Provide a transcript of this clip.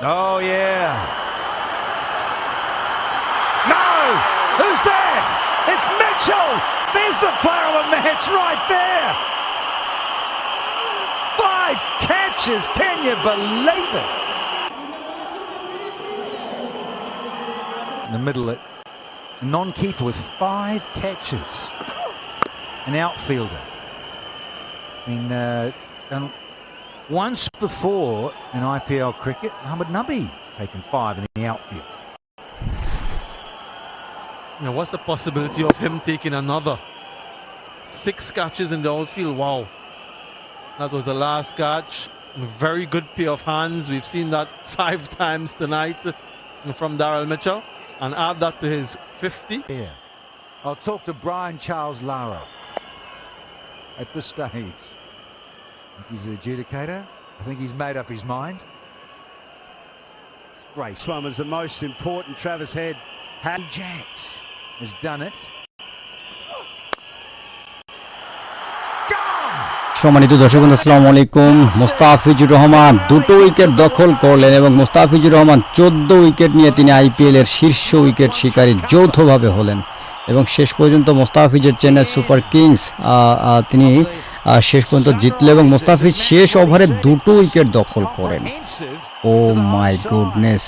Oh, yeah. No! Who's that? It's Mitchell! There's the player of the match right there! Five catches! Can you believe it? In the middle, a non-keeper with five catches. An outfielder. I mean, uh, once before in IPL cricket, Muhammad Nabi taken five in the outfield. Know, what's the possibility of him taking another? Six catches in the outfield. Wow. That was the last catch. Very good pair of hands. We've seen that five times tonight from Daryl Mitchell. And add that to his 50. Yeah. I'll talk to Brian Charles Lara at this stage. He's the adjudicator. I think he's made up his mind. Great. This one was the most important. Travis Head had. Jacks has done it. সম্মানিত দর্শক বন্ধু, আসসালামু আলাইকুম মোস্তাফিজুর রহমান দুটো wicket দখল করলেন এবং মোস্তাফিজুর রহমান চোদ্দ উইকেট নিয়ে তিনি আইপিএল এর শীর্ষ উইকেট শিকারী যৌথভাবে হলেন এবং শেষ পর্যন্ত মোস্তাফিজের চেন্নাই সুপার কিংস তিনি শেষ পর্যন্ত জিতলে এবং মোস্তাফিজ শেষ ওভারে দুটো উইকেট দখল করেন। ও মাই গুডনেস